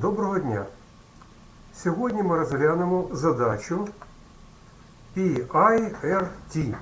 Доброго дня! Сьогодні ми розглянемо задачу PIRT.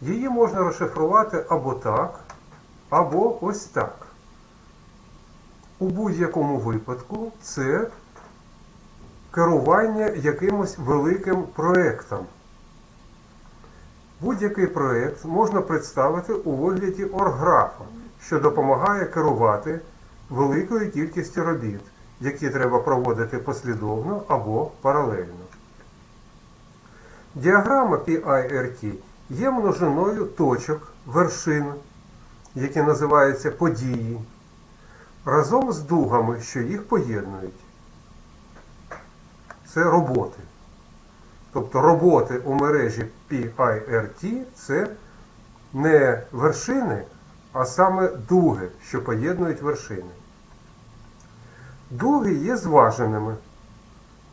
Її можна розшифрувати або так, або ось так. У будь-якому випадку це керування якимось великим проєктом. Будь-який проєкт можна представити у вигляді орграфа, що допомагає керувати великою кількістю робіт, які треба проводити послідовно або паралельно. Діаграма PIRT є множиною точок, вершин, які називаються події, разом з дугами, що їх поєднують. Це роботи. Тобто роботи у мережі PIRT це не вершини, а саме дуги, що поєднують вершини. Дуги є зваженими.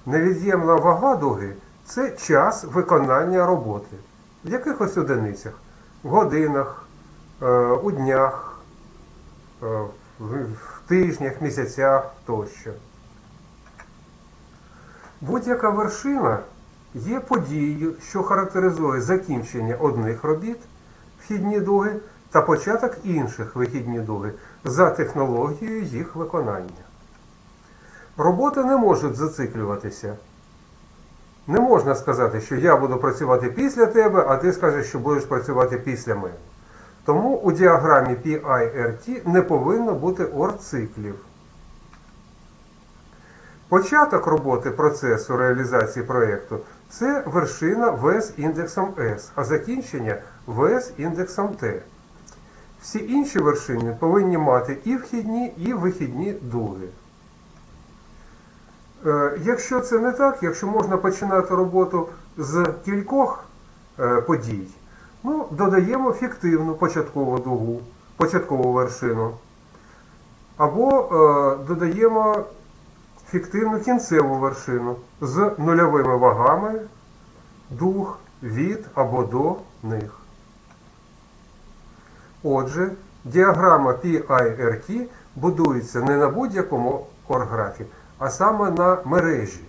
Невід'ємна вага дуги це час виконання роботи в якихось одиницях, в годинах, е, у днях, е, в в тижнях, місяцях тощо. Будь-яка вершина є подією, що характеризує закінчення одних робіт, вхідні дуги, та початок інших вихідні дуги за технологією їх виконання. Роботи не можуть зациклюватися. Не можна сказати, що я буду працювати після тебе, а ти скажеш, що будеш працювати після мене. Тому у діаграмі PIRT не повинно бути орциклів. Початок роботи процесу реалізації проєкту це вершина В з індексом S, а закінчення В з індексом T. Всі інші вершини повинні мати і вхідні, і вихідні дуги. Е, Якщо це не так, якщо можна починати роботу з кількох е, подій, ну, додаємо фіктивну початкову дугу, початкову вершину. Або е, додаємо фіктивну кінцеву вершину з нульовими вагами дуг від або до них. Отже, діаграма PIRT будується не на будь-якому орграфі, а саме на мережі.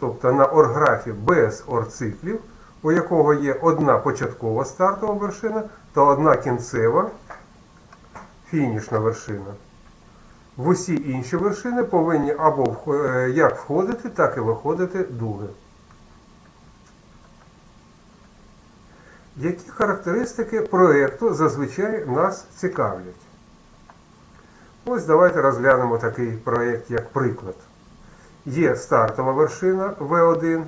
Тобто на орграфі без орциклів, у якого є одна початкова стартова вершина та одна кінцева фінішна вершина. В усі інші вершини повинні або е, як входити, так і виходити дуги. Які характеристики проєкту зазвичай нас цікавлять? Ось давайте розглянемо такий проєкт як приклад. Є стартова вершина V1,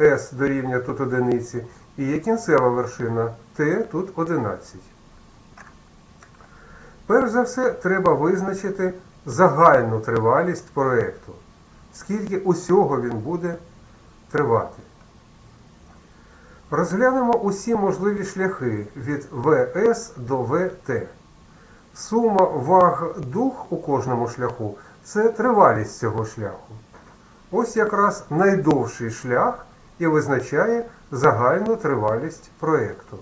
S дорівнює тут одиниці, і є кінцева вершина T тут 11. Перш за все, треба визначити загальну тривалість проєкту, скільки усього він буде тривати. Розглянемо усі можливі шляхи від ВС до ВТ. Сума ваг дуг у кожному шляху це тривалість цього шляху. Ось якраз найдовший шлях і визначає загальну тривалість проєкту.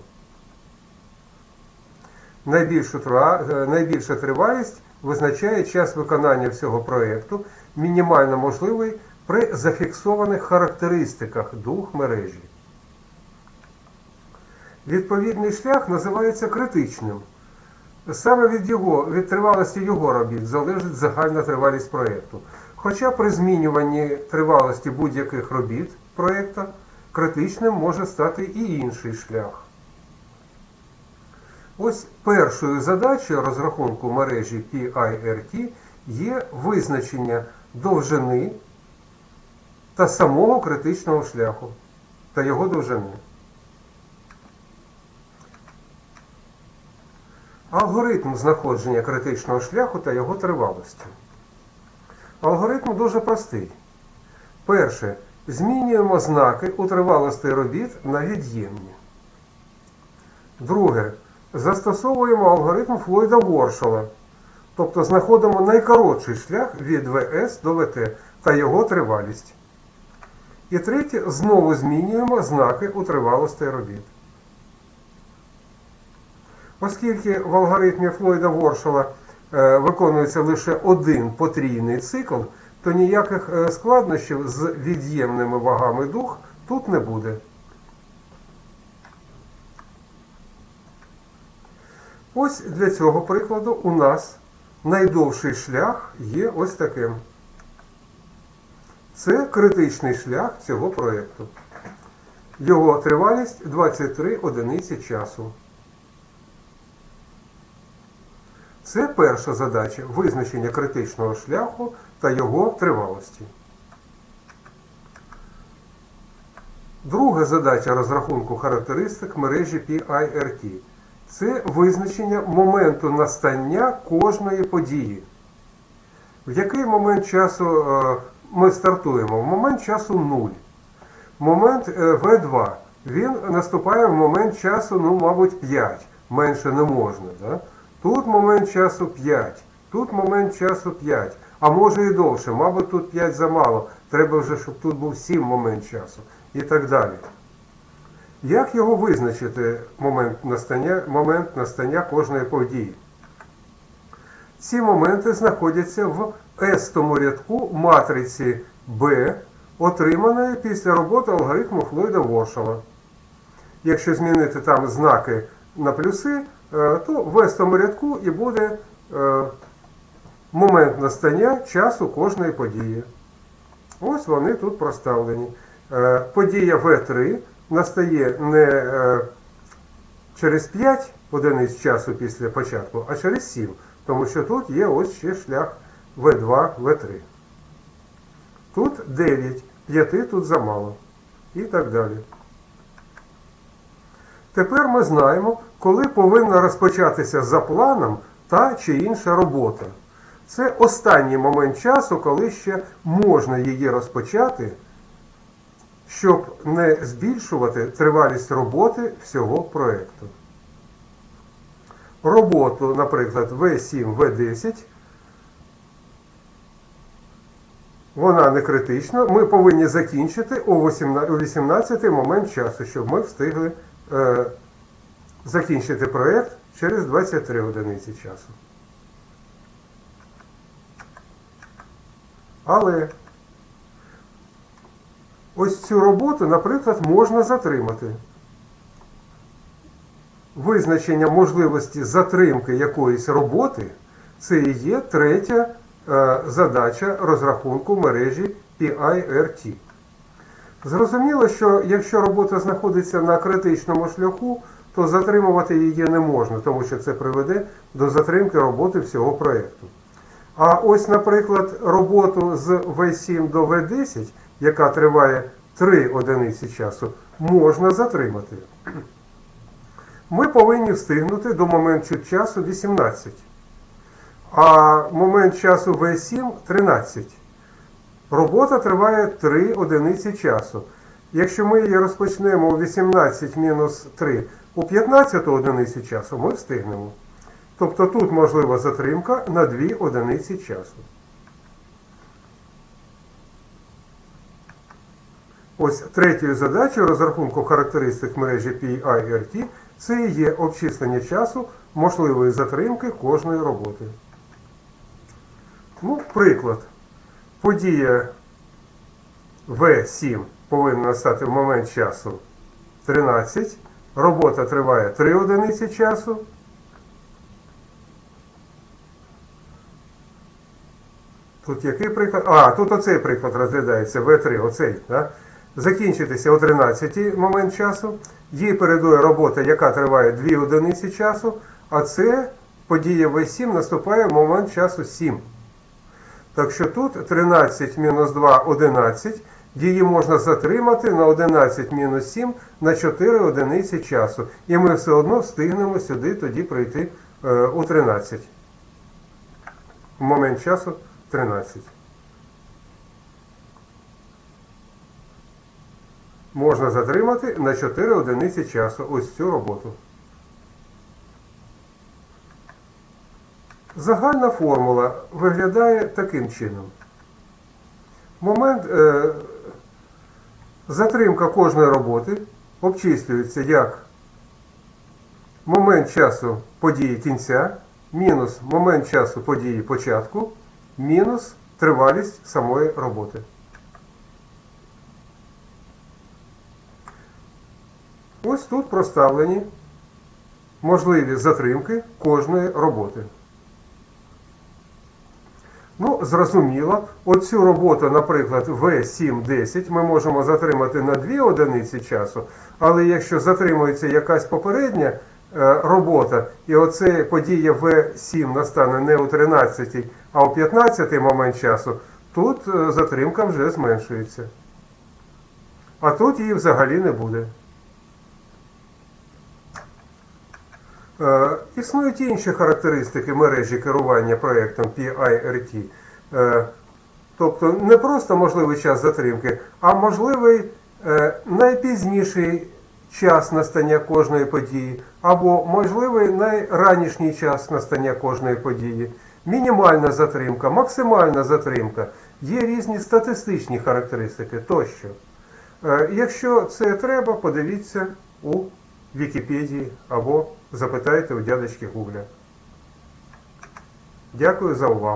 Е, найбільша тривалість визначає час виконання всього проєкту, мінімально можливий при зафіксованих характеристиках дуг мережі. Відповідний шлях називається критичним. Саме від, його, від тривалості його робіт залежить загальна тривалість проєкту. Хоча при змінюванні тривалості будь-яких робіт проєкту критичним може стати і інший шлях. Ось першою задачею розрахунку мережі PIRT є визначення довжини та самого критичного шляху та його довжини. Алгоритм знаходження критичного шляху та його тривалості. Алгоритм дуже простий. Перше. Змінюємо знаки у тривалості робіт на від'ємні. Друге. Застосовуємо алгоритм Флойда Воршала. Тобто знаходимо найкоротший шлях від ВС до ВТ та його тривалість. І третє. Знову змінюємо знаки у тривалості робіт. Оскільки в алгоритмі Флойда Воршала е, виконується лише один потрійний цикл, то ніяких е, складнощів з від'ємними вагами дух тут не буде. Ось для цього прикладу у нас найдовший шлях є ось таким. Це критичний шлях цього проєкту. Його тривалість 23 одиниці часу. Це перша задача визначення критичного шляху та його тривалості. Друга задача розрахунку характеристик мережі PIRT це визначення моменту настання кожної події. В який момент часу е, ми стартуємо? В момент часу 0. Момент е, В2. Він наступає в момент часу, ну, мабуть, 5. Менше не можна. Да? Тут момент часу 5. Тут момент часу 5. А може і довше. Мабуть, тут 5 замало. Треба вже, щоб тут був 7 момент часу. І так далі. Як його визначити момент настання, момент настання кожної події? Ці моменти знаходяться в S-тому рядку матриці B, отриманої після роботи алгоритму Флойда Воршава. Якщо змінити там знаки на плюси, то в S-тому рядку і буде е, момент настання часу кожної події. Ось вони тут проставлені. Е, Подія В3 настає не е, через 5 одиниць часу після початку, а через 7. Тому що тут є ось ще шлях В2, В3. Тут 9, 5 тут замало. І так далі. Тепер ми знаємо, коли повинна розпочатися за планом та чи інша робота. Це останній момент часу, коли ще можна її розпочати, щоб не збільшувати тривалість роботи всього проєкту. Роботу, наприклад, В7, В10, вона не критична. Ми повинні закінчити о 18 момент часу, щоб ми встигли закінчити проєкт через 23 одиниці часу. Але ось цю роботу, наприклад, можна затримати. Визначення можливості затримки якоїсь роботи це і є третя е, задача розрахунку мережі PIRT. Зрозуміло, що якщо робота знаходиться на критичному шляху, то затримувати її не можна, тому що це приведе до затримки роботи всього проєкту. А ось, наприклад, роботу з В7 до В10, яка триває 3 одиниці часу, можна затримати. Ми повинні встигнути до моменту часу 18. А момент часу В7 13. Робота триває 3 одиниці часу. Якщо ми її розпочнемо у 18 мінус 3 у 15 одиниці часу, ми встигнемо. Тобто тут можлива затримка на 2 одиниці часу. Ось третьою задачею розрахунку характеристик мережі PIRT це і є обчислення часу можливої затримки кожної роботи. Ну, приклад. Подія В7 повинна стати в момент часу 13. Робота триває 3 одиниці часу. Тут який приклад? А, тут оцей приклад розглядається, В3, оцей. Да? Закінчитися о 13 момент часу. Їй передує робота, яка триває 2 одиниці часу, а це подія В7 наступає в момент часу 7. Так що тут 13 мінус 2 11. Її можна затримати на 11 мінус 7 на 4 одиниці часу. І ми все одно встигнемо сюди тоді прийти е, у 13. В момент часу 13. Можна затримати на 4 одиниці часу ось цю роботу. Загальна формула виглядає таким чином. Момент е, затримка кожної роботи обчислюється як момент часу події кінця мінус момент часу події початку, мінус тривалість самої роботи. Ось тут проставлені можливі затримки кожної роботи. Ну, зрозуміло, оцю роботу, наприклад, В710 ми можемо затримати на 2 одиниці часу, але якщо затримується якась попередня е, робота, і оце подія В7 настане не у 13, а у 15 момент часу, тут е, затримка вже зменшується. А тут її взагалі не буде. Існують інші характеристики мережі керування проєктом PIRT. Е, Тобто не просто можливий час затримки, а можливий е, найпізніший час настання кожної події, або можливий найранішній час настання кожної події, мінімальна затримка, максимальна затримка. Є різні статистичні характеристики тощо. Е, Якщо це треба, подивіться у Вікіпедії або запитайте у дядечки Гугля. Дякую за увагу.